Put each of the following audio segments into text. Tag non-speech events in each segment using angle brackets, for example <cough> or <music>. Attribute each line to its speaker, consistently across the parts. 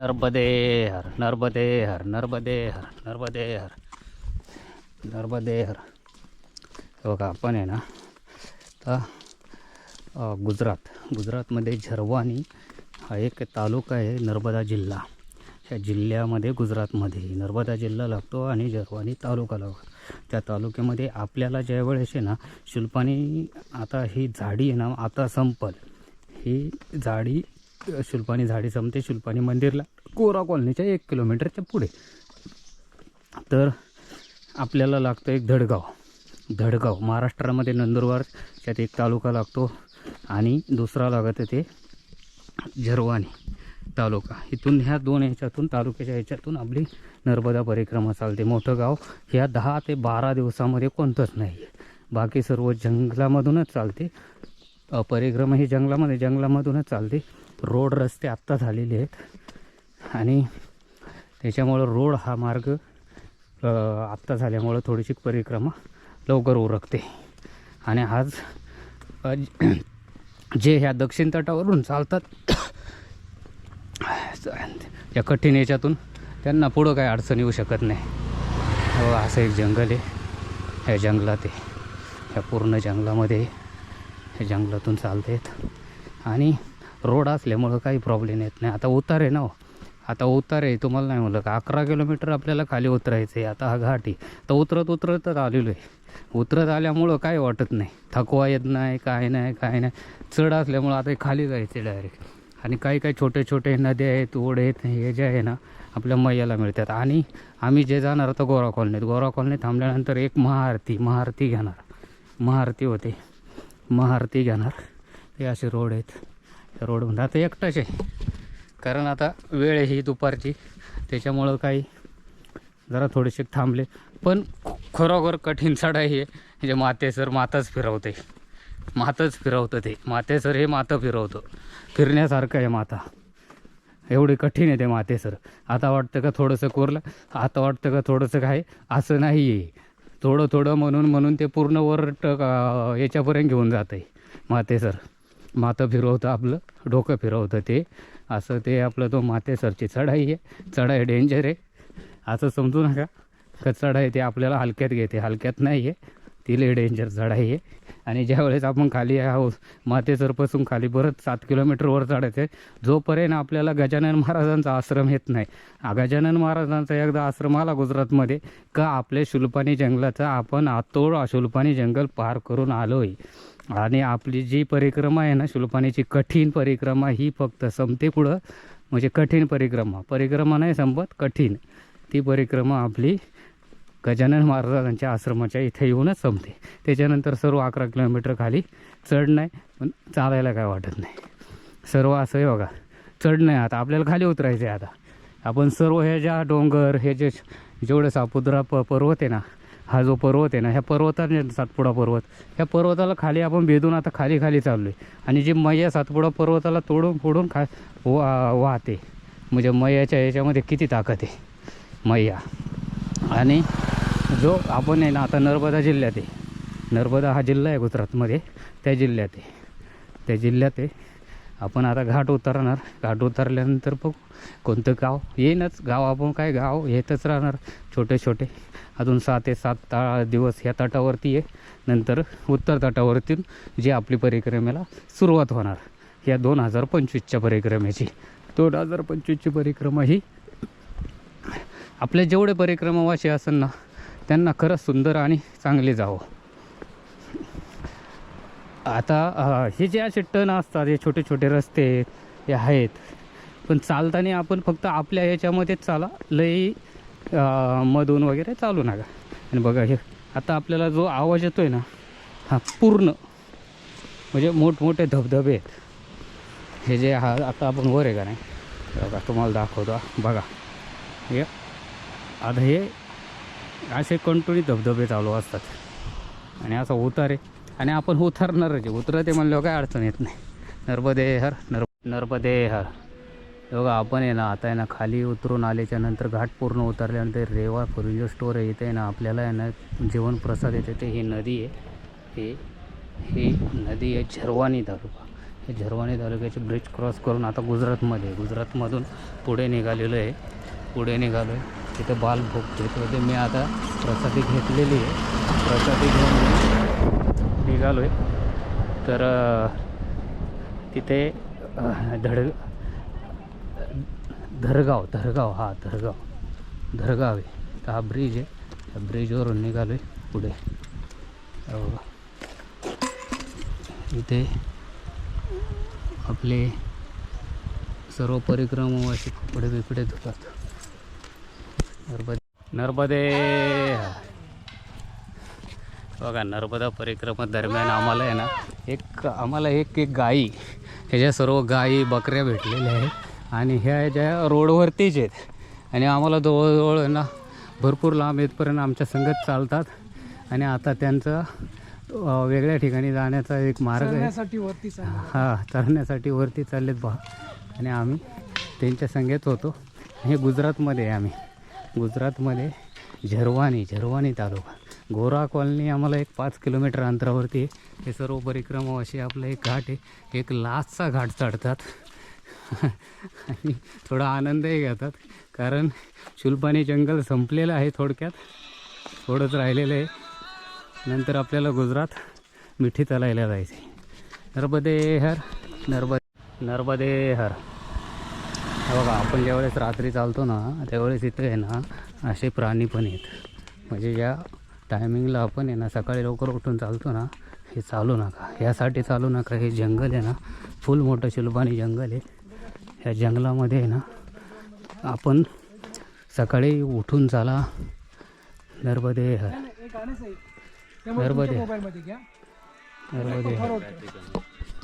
Speaker 1: नर्मदे हर नर्मदे हर नर्मदे हर नर्मदे हर नर्मदे हर. बघा आपण आहे ना तर गुजरात. गुजरातमध्ये झरवानी हा एक तालुका आहे नर्मदा जिल्हा. ह्या जिल्ह्यामध्ये गुजरातमध्ये नर्मदा जिल्हा लागतो आणि झरवानी तालुका लागतो त्या तालुक्यामध्ये आपल्याला ज्या वेळेस आहे ना शिल्पानी आता ही झाडी आहे ना आता संपल. ही झाडी शुल्पानी झाडी संपते शुल्पानी मंदिरला कोरा कॉलनीच्या एक किलोमीटरच्या पुढे. तर आपल्याला लागतं एक धडगाव. धडगाव महाराष्ट्रामध्ये नंदुरबार त्यात एक तालुका लागतो आणि दुसरा लागत ते झरवानी तालुका. इथून ह्या दोन ह्याच्यातून तालुक्याच्या ह्याच्यातून आपली नर्मदा परिक्रमा चालते. मोठं गाव ह्या दहा ते बारा दिवसामध्ये कोणतंच नाही. बाकी सर्व जंगलामधूनच चालते. परिक्रमा ही जंगलामध्ये जंगलामधूनच चालते. रोड रस्ते आत्ता झालेले आहेत. आणि त्याच्यामुळं रोड हा मार्ग आत्ता झाल्यामुळं थोडीशी परिक्रमा लवकर उरकते. आणि आज जे ह्या दक्षिण तटावरून चालतात या कठीण याच्यातून त्यांना पुढं काही अडचण येऊ शकत नाही. हो असं एक जंगल आहे. ह्या जंगलात आहे. ह्या पूर्ण जंगलामध्ये ह्या जंगलातून चालत आहेत आणि रोड असल्यामुळं काही प्रॉब्लेम येत नाही. आता उतार आहे ना हो. आता उतार आहे. तुम्हाला नाही म्हणलं का? अकरा किलोमीटर आपल्याला खाली उतरायचं आहे आता हा घाट आहे. तर उतरत उतरतच आलेलो आहे. उतरत आल्यामुळं काय वाटत नाही. थकवा येत नाही काय नाही काय नाही. चढ असल्यामुळं आता हे खाली जायचं डायरेक्ट आणि काही काही छोटे छोटे नद्या आहेत ओढे आहेत हे जे आहे ना आपल्या मैयाला मिळतात. आणि आम्ही जे जाणार होतो गोरा कॉलनीत. गोरा कॉलनीत थांबल्यानंतर एक महाआरती महाआरती घेणार. महाआरती होते. महाआरती घेणार. हे असे रोड आहेत. त्या रोडमध्ये आता एकटाच आहे. कारण आता वेळ आहे ही दुपारची. त्याच्यामुळं काही जरा थोडेसे थांबले. पण खरोखर कठीण चढाई आहे. जे मातेसर माताच फिरवते. मातच फिरवतं ते. मातेसर हे मातं फिरवतं. फिरण्यासारखं आहे माता. एवढी कठीण आहे ते मातेसर आता वाटतं का थोडंसं कोरलं? आता वाटतं का थोडंसं काय? असं नाही आहे थोडं थोडं म्हणून म्हणून ते पूर्ण वर ट याच्यापर्यंत घेऊन जात आहे मातेसर मातं फिरवतं आपलं डोकं फिरवतं ते. असं ते आपलं तो मातेसरची चढाई आहे. चढाई डेंजर आहे. असं समजू नका. का चढाई ते आपल्याला हलक्यात घेते. हलक्यात नाही आहे. तिला डेंजर चढाई आहे. आणि ज्यावेळेस आपण खाली आहोत मातेसरपासून खाली परत सात किलोमीटरवर चढायचं आहे जोपर्यंत आपल्याला गजानन महाराजांचा आश्रम येत नाही. गजानन महाराजांचा एकदा आश्रम आला गुजरातमध्ये का आपल्या शुल्पानी जंगलाचा आपण आतोड शुल्पानी जंगल पार करून आलो आहे आणि आपली जी परिक्रमा आहे ना शुल्पानीची कठीण परिक्रमा ही फक्त संपते कुठं म्हणजे कठीण परिक्रमा. परिक्रमा नाही संपत कठीण. ती परिक्रमा आपली गजानन महाराजांच्या आश्रमाच्या इथे येऊनच संपते. त्याच्यानंतर सर्व अकरा किलोमीटर खाली चढ नाही पण चालायला काय वाटत नाही. सर्व असं आहे बघा. चढ नाही आता आपल्याला खाली उतरायचं आहे आता. आपण सर्व हे ज्या डोंगर हे जे जेवढं सापुद्रा प पर्वत आहे ना हा जो पर्वत आहे ना ह्या पर्वताने सातपुडा पर्वत. ह्या पर्वताला खाली आपण भेदून आता खाली खाली चाललो आहे आणि जी मैया सातपुडा पर्वताला तोडून फोडून खा वा वाहते. म्हणजे मैयाच्या याच्यामध्ये किती ताकद आहे? मैया. आणि जो आपण आहे ना आता नर्मदा जिल्ह्यात आहे. नर्मदा हा जिल्हा आहे गुजरातमध्ये. त्या जिल्ह्यात आहे. त्या जिल्ह्यात आहे. आपण आता घाट उतरणार. घाट उतरल्यानंतर बघू. कोणतं गाव? येईनच. गाव आपण काय गाव? येतच राहणार. छोटे छोटे. अजून सहा ते सात ता दिवस ह्या तटावरती आहे. नंतर उत्तर तटावरती जी आपली परिक्रमेला सुरुवात होणार. या दोन हजार पंचवीसच्या परिक्रमेची. दोन हजार पंचवीसची परिक्रमा ही आपले जेवढे परिक्रमावाशी असेल ना त्यांना खरंच सुंदर आणि चांगले जावं. आता हे जे असे टण असतात हे छोटे छोटे रस्ते हे आहेत पण चालताना आपण फक्त आपल्या ह्याच्यामध्येच चाला लई मधून वगैरे चालू नका. आणि बघा हे आता आपल्याला जो आवाज येतो आहे ना हा पूर्ण म्हणजे मोठमोठे धबधबे आहेत. हे जे हा आता आपण वर आहे का नाही? बघा तुम्हाला दाखवतो बघा. हे आता हे असे कंटिन्यू धबधबे चालू असतात. आणि असा उतार आहे. आणि आपण उतरणारच उतरते म्हणल्यावर काय अडचण येत नाही. नर्मदे हर नर नर्मदे हर बघा आपण आहे ना आता आहे ना खाली उतरून आल्याच्यानंतर घाट पूर्ण उतरल्यानंतर रेवा फुरिंजो स्टोर आहे. इथे आहे ना आपल्याला आहे ना जेवण प्रसाद येते ते ही नदी आहे. हे ही नदी आहे झरवानी तालुका. हे झरवानी तालुक्याचे ब्रिज क्रॉस करून आता गुजरातमध्ये गुजरातमधून पुढे निघालेलो आहे. पुढे निघालो आहे. तिथे बाल भोग ते मी आता प्रसादी घेतलेली आहे. प्रसादी घेऊन निघालो आहे तर तिथे धड धरगाव धरगाव हा धरगाव. धरगाव आहे. तर हा ब्रिज आहे. त्या ब्रिजवरून निघालो आहे पुढे इथे आपले सर्व परिक्रमावासी कपडे बिकडे धुतात. नर्मदे! नर्मदे! बघा नर्मदा परिक्रमा दरम्यान आम्हाला आहे ना एक आम्हाला एक एक गाई ह्याच्या सर्व गाई बकऱ्या भेटलेल्या आहेत आणि ह्या ज्या रोडवरतीच आहेत आणि आम्हाला जवळजवळ ना भरपूर लांब येतपर्यंत आमच्या संगत चालतात. आणि आता त्यांचं वेगळ्या ठिकाणी जाण्याचा एक मार्ग आहे.
Speaker 2: वरती.
Speaker 1: हा चढण्यासाठी वरती चाललेत बा आणि आम्ही त्यांच्या संगेत होतो. हे गुजरातमध्ये आहे आम्ही. गुजरातमध्ये झरवानी झरवानी तालुका. गोरा कॉलनी आम्हाला एक पाच किलोमीटर अंतरावरती आहे. हे सर्व परिक्रमावाशी आपलं एक घाट आहे. एक लाचचा घाट चढतात. आणि थोडा आनंदही घेतात. कारण शुल्पानी जंगल संपलेलं आहे थोडक्यात. थोडंच राहिलेलं आहे. नंतर आपल्याला गुजरात मिठी चालायला जायचे नर्मदे हर नर्मदे नर्मदे हर बघा आपण ज्यावेळेस रात्री चालतो ना त्यावेळेस इथं आहे ना असे प्राणी पण आहेत. म्हणजे या टायमिंगला आपण आहे ना सकाळी लवकर उठून चालतो ना हे चालू नका. यासाठी चालू नका हे जंगल आहे ना फुल मोठं शिल्पानी जंगल आहे. ह्या जंगलामध्ये आहे ना आपण सकाळी उठून चाला. नर्मदे नर्मदे. नर्मदे हर.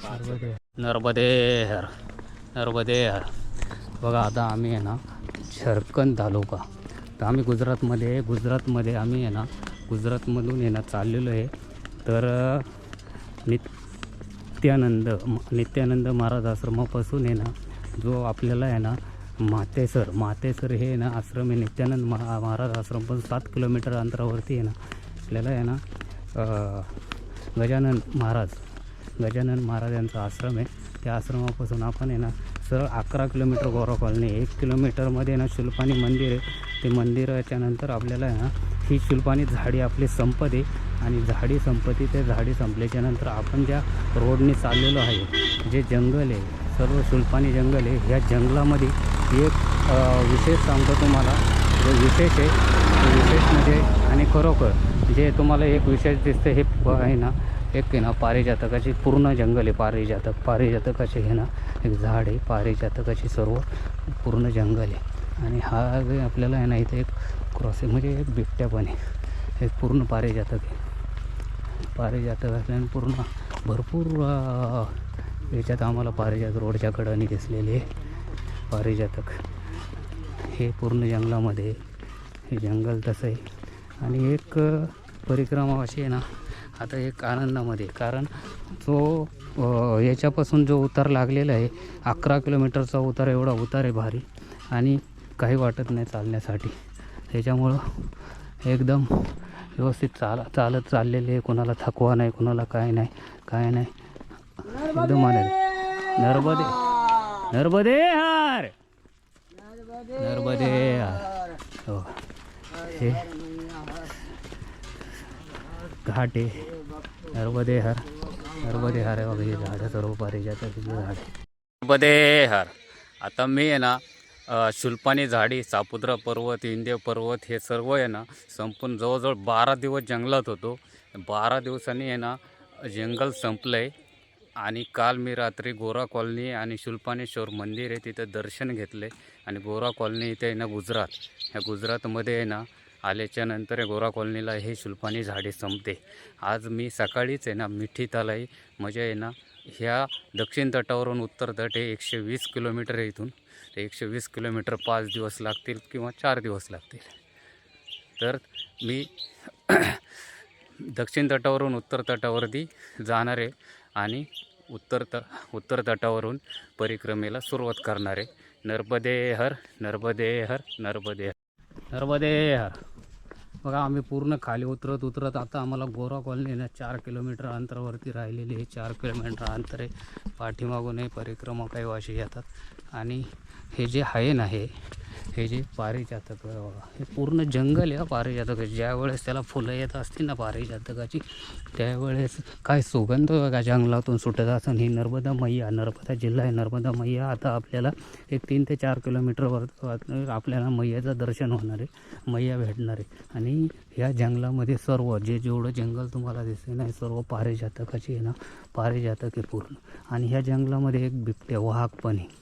Speaker 1: नर्मदे नर्मदे हर. नर्मदे हर. बघा आता आम्ही आहे ना झरकन तालुका. तर आम्ही गुजरातमध्ये गुजरातमध्ये आम्ही आहे ना गुजरातमधून आहे चाललेलो आहे. तर नित्यानंद म- नित्यानंद महाराज आश्रमापासून आहे ना जो आपल्याला आहे ना मातेसर मातेसर हे ना आश्रम आहे. नित्यानंद महा महाराज आश्रमपासून सात किलोमीटर अंतरावरती आहे ना आपल्याला आहे ना गजानन महाराज गजानन महाराज यांचा आश्रम आहे. त्या आश्रमापासून आपण आहे ना सरळ अकरा किलोमीटर गोरा कॉलनी एक किलोमीटरमध्ये ना शुल्पानी मंदिर आहे. ते मंदिराच्या नंतर आपल्याला आहे ना ही शुल्पानी झाडे आपली संपते आणि झाडी संपत्ती ते झाडे संपल्याच्यानंतर आपण ज्या रोडने चाललेलो आहे जे जंगल आहे सर्व शुल्पानी जंगल आहे ह्या जंगलामध्ये एक विशेष सांगतो तुम्हाला जो विशेष आहे तो विशेष म्हणजे आणि खरोखर जे तुम्हाला एक विशेष दिसतं हे प- आहे ना एक आहे ना पारिजातकाची पूर्ण जंगल आहे पारिजातक पारिजातकाचे हे ना एक झाड आहे पारिजातकाची सर्व पूर्ण जंगल आहे. आणि हा जे आपल्याला आहे ना इथे एक क्रॉस आहे म्हणजे एक बिबट्या पण आहे. एक पूर्ण पारिजातक पारे पारिजातक असल्याने पूर्ण भरपूर याच्यात आम्हाला पारिजात रोडच्या कडाने दिसलेले पारिजातक. हे पूर्ण जंगलामध्ये हे जंगल तसं आहे. आणि एक परिक्रमा अशी आहे ना आता एक आनंदामध्ये कारण जो याच्यापासून जो उतार लागलेला आहे अकरा किलोमीटरचा उतार एवढा उतार आहे भारी. आणि काही वाटत नाही चालण्यासाठी. त्याच्यामुळं एकदम व्यवस्थित चाल चालत चाललेले आहे. कोणाला थकवा नाही कोणाला काय नाही काय नाही. एकदम आनंद. नर्मदे. नर्मदे हार! नर्मदे हार. हो. हे. घाट आहे. नर्मदे हार. नर्मदे हार आहे बघा हे झाडं सर्व पारिजाताची झाड नर्मदे हार. आता मी आहे ना अ, झाडी सापुद्रा पर्वत इंदिय पर्वत हे सर्व आहे ना संपून जवळजवळ बारा दिवस जंगलात होतो. बारा दिवसांनी आहे ना जंगल संपलं आहे आणि काल मी रात्री गोरा कॉलनी आणि शुल्पानेश्वर मंदिर आहे तिथं दर्शन घेतले आणि गोरा कॉलनी इथे आहे ना गुजरात. ह्या गुजरातमध्ये आहे ना आल्याच्यानंतर गोरा कॉलनीला हे शुल्पानी झाडे संपते. आज मी सकाळीच आहे ना मिठी तलाई म्हणजे आहे ना ह्या दक्षिण तटावरून उत्तर तट हे एकशे वीस किलोमीटर आहे इथून. ते एकशे वीस किलोमीटर पाच दिवस लागतील किंवा चार दिवस लागतील. तर मी <clears throat> दक्षिण तटावरून उत्तर तटावरती जाणार आहे आणि उत्तर त उत्तर तटावरून परिक्रमेला सुरुवात करणार आहे. नर्मदे हर नर्मदे हर नर्मदे हर नर्मदे हर बघा आम्ही पूर्ण खाली उतरत उतरत आता आम्हाला गोरा कॉलनी ना चार किलोमीटर अंतरावरती राहिलेली आहे. चार किलोमीटर अंतर आहे पाठीमागूनही परिक्रमा काही वाशी येतात. आणि हे जे आहे ना हे जे पारिजातक हे पूर्ण जंगल आहे पारिजातकाचे ज्यावेळेस त्याला फुलं येत असतील ना पारिजातकाची त्यावेळेस काय सुगंध का? जंगलातून सुटत असं ही नर्मदा मैया नर्मदा जिल्हा आहे नर्मदा मैया. आता आपल्याला एक तीन ते चार किलोमीटरवर आपल्याला मैयाचं दर्शन होणार आहे मैया भेटणार आहे. आणि ह्या जंगलामध्ये सर्व जे जेवढं जंगल तुम्हाला दिसते ना हे सर्व पारिजातकाची आहे ना पारिजातक आहे पूर्ण. आणि ह्या जंगलामध्ये एक बिबट्या वाघ पण आहे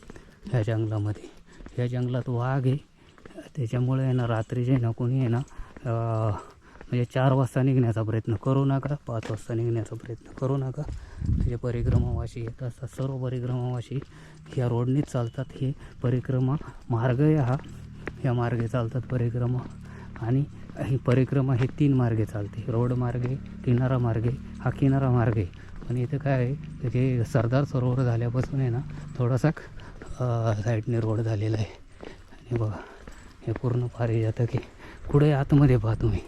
Speaker 1: ह्या जंगलामध्ये. त्या जंगलात वाघ आहे. त्याच्यामुळे आहे ना रात्रीचे ना कोणी आहे ना म्हणजे चार वाजता निघण्याचा प्रयत्न करू नका पाच वाजता निघण्याचा प्रयत्न करू नका. म्हणजे परिक्रमावाशी येत असतात सर्व परिक्रमावाशी ह्या रोडनेच चालतात. हे परिक्रमा मार्ग आहे हा. या मार्गे चालतात परिक्रमा. आणि ही परिक्रमा हे तीन मार्गे चालते. रोड मार्गे किनारा मार्गे हा किनारा मार्ग आहे. पण इथं काय आहे ते सरदार सरोवर झाल्यापासून आहे ना थोडासा साईडने रोड झालेला आहे. आणि बघा हे पूर्ण पारे जातं की कुठे आतमध्ये पहा तुम्ही.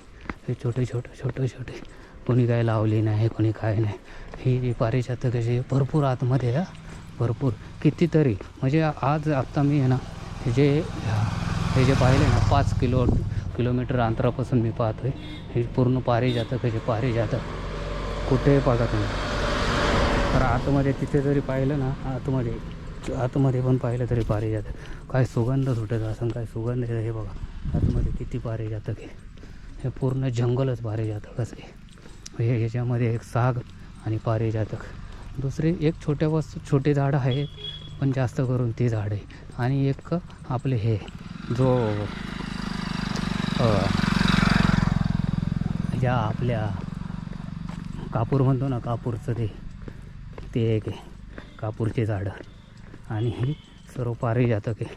Speaker 1: हे छोटे छोटे छोटे छोटे. कोणी काय लावली नाही कोणी काय नाही. ही पारी पारिजातक आहे भरपूर आतमध्ये आहे भरपूर. कितीतरी. म्हणजे आज आत्ता मी आहे ना हे जे हे जे पाहिले ना पाच किलो किलोमीटर अंतरापासून मी पाहतो आहे हे पूर्ण पारिजातक आहे पारी पारिजातक कुठेही बघा तुम्ही. तर आतमध्ये तिथे जरी पाहिलं ना आतमध्ये. आतमध्ये पण पाहिलं तरी पारिजातक काय सुगंध सुटत असं काय सुगंध आहे हे बघा. आतमध्ये किती पारे जातं की. हे पूर्ण जंगलच पारिजातकच आहे. हे ह्याच्यामध्ये एक साग आणि पारिजातक दुसरे एक छोट्या वस्तू छोटे झाडं आहेत पण जास्त करून ती झाडं आहे आणि एक आपले हे जो या ज्या आपल्या कापूर म्हणतो ना कापूरचं ते ते एक आहे. कापूरचे झाडं. आणि हे सर्व पारिजातक आहे.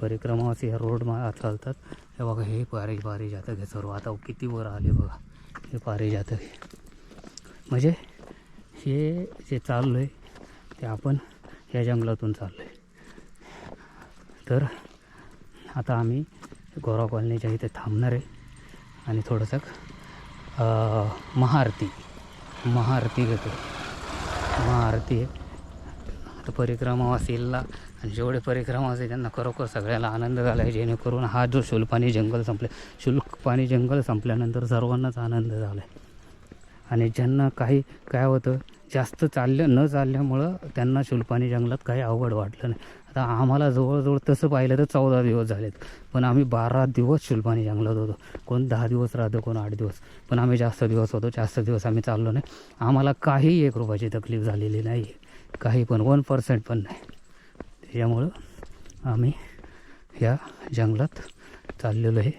Speaker 1: परिक्रमावरती ह्या रोड मा चालतात. हे बघा हे पारी पारिजातक आहे सर्व. आता किती वर आले बघा. हे पारिजातक आहे. म्हणजे हे जे चाललो आहे ते आपण या जंगलातून चाललो आहे तर आता आम्ही गोरा कॉलनीच्या इथे थांबणार आहे. आणि थोडंसं महाआरती. महाआरती घेतो महाआरती आहे. आता परिक्रमावासीला आणि जेवढे परिक्रमावासी त्यांना खरोखर सगळ्याला आनंद झाला आहे जेणेकरून हा जो शुल्पानी जंगल संपले शुल्कपाणी जंगल संपल्यानंतर सर्वांनाच आनंद झाला आहे आणि ज्यांना काही काय होतं जास्त चाललं न चालल्यामुळं त्यांना शुल्पानी जंगलात काही अवघड वाटलं नाही. आता आम्हाला जवळजवळ तसं पाहिलं तर चौदा दिवस झालेत. पण आम्ही बारा दिवस शुल्पानी जंगलात होतो. कोण दहा दिवस राहतो कोण आठ दिवस. पण आम्ही जास्त दिवस होतो जास्त दिवस आम्ही चाललो नाही. आम्हाला काही एक रुपयाची तकलीफ झालेली नाही आहे काही पण वन पर्सेंट पण नाही. त्याच्यामुळं आम्ही ह्या जंगलात चाललेलो आहे.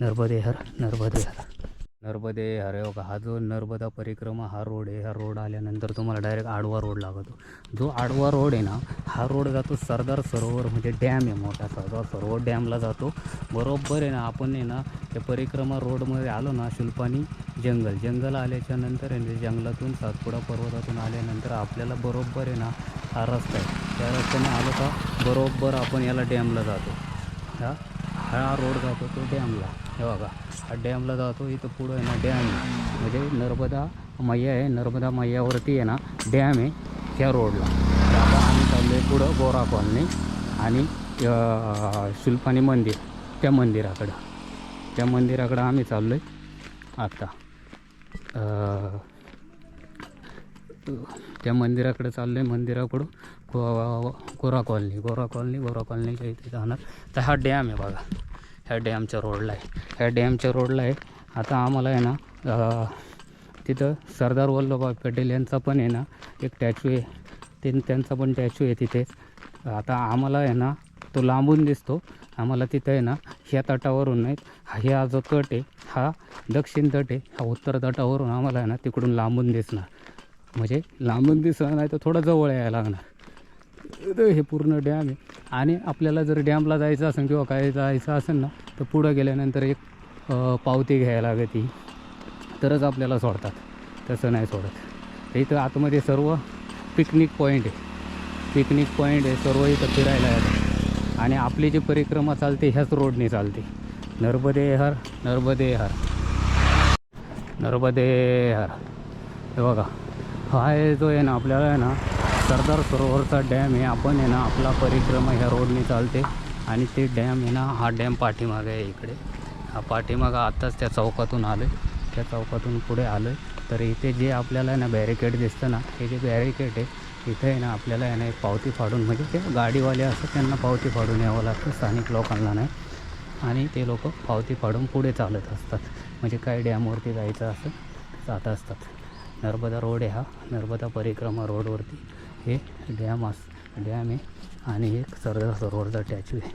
Speaker 1: नर्मदे नर्मदेहर नर्मदे हरे नर्मदे हा जो नर्मदा परिक्रमा हा रोड आहे. हा रोड आल्यानंतर तुम्हाला डायरेक्ट आडवा रोड लागतो. जो आडवा रोड आहे ना हा रोड जातो सरदार सरोवर म्हणजे डॅम आहे मोठा. सरदार सरोवर डॅमला जातो. बरोबर आहे ना आपण आहे ना त्या परिक्रमा रोडमध्ये आलो ना शिल्पानी जंगल. जंगल आल्याच्यानंतर आहे ना, जंगलातून सातपुडा पर्वतातून आल्यानंतर आपल्याला बरोबर आहे ना हा रस्ता आहे. त्या रस्त्याने आलो का बरोबर आपण याला डॅमला जातो. हा हा रोड जातो तो डॅमला हे बघा. हा डॅमला जातो. इथं पुढं आहे ना डॅम म्हणजे नर्मदा मैया आहे. नर्मदा मैयावरती आहे ना डॅम आहे त्या रोडला. आता आम्ही चाललो आहे पुढं गोरा कॉलनी आणि शिल्पानी शुल्पानी मंदिर त्या मंदिराकडं. त्या मंदिराकडं आम्ही चाललो आहे आत्ता त्या मंदिराकडे चाललो आहे मंदिराकडून गो गोरा कॉलनी. गोरा कॉलनी गोरा कॉलनीच्या इथे जाणार. तर हा डॅम आहे बघा. ह्या डॅमच्या रोडला आहे. ह्या डॅमच्या रोडला आहे. आता आम्हाला आहे ना तिथं सरदार वल्लभभाई पटेल यांचा पण आहे ना एक टॅचू आहे. ते त्यांचा पण टॅचू आहे तिथे. आता आम्हाला आहे ना तो लांबून दिसतो. आम्हाला तिथं आहे ना ह्या तटावरून नाही हा जो तट आहे हा दक्षिण तट आहे. हा उत्तर तटावरून आम्हाला आहे ना तिकडून लांबून दिसणार. म्हणजे लांबून दिसणार नाही तर थोडं जवळ यायला लागणार. हे पूर्ण डॅम आहे. आणि आपल्याला जर डॅमला जायचं असेल किंवा काय जायचं असेल ना तर पुढं गेल्यानंतर एक पावती घ्यायला लागते. तरच आपल्याला सोडतात. तसं नाही सोडत. इथं आतमध्ये सर्व पिकनिक पॉईंट आहे. पिकनिक पॉईंट आहे सर्व इथं फिरायला येतात. आणि आपली जी परिक्रमा चालते ह्याच रोडने चालते. नर्मदे हर नर्मदे हर. नर्मदे हर. हे बघा. हा आहे जो आहे ना आपल्याला आहे ना सरदार सरोवरचा डॅम हे आपण आहे ना आपला परिक्रमा ह्या रोडने चालते. आणि ते डॅम आहे ना हा डॅम पाठीमागे आहे इकडे. हा पाठीमागं आत्ताच त्या चौकातून आलो आहे त्या चौकातून पुढे आलो आहे तर इथे जे आपल्याला आहे ना बॅरिकेड दिसतं ना हे जे बॅरिकेड आहे इथे आहे ना आपल्याला आहे ना एक पावती फाडून म्हणजे ते गाडीवाले असतात त्यांना पावती फाडून यावं लागतं स्थानिक लोकांना नाही. आणि ते लोक पावती फाडून पुढे चालत असतात. म्हणजे काय डॅमवरती जायचं असं जात असतात. नर्मदा रोड आहे हा. नर्मदा परिक्रमा रोडवरती. हे डॅम अस डॅम आहे आणि एक सरदार सरोवरचा स्टॅच्यू आहे.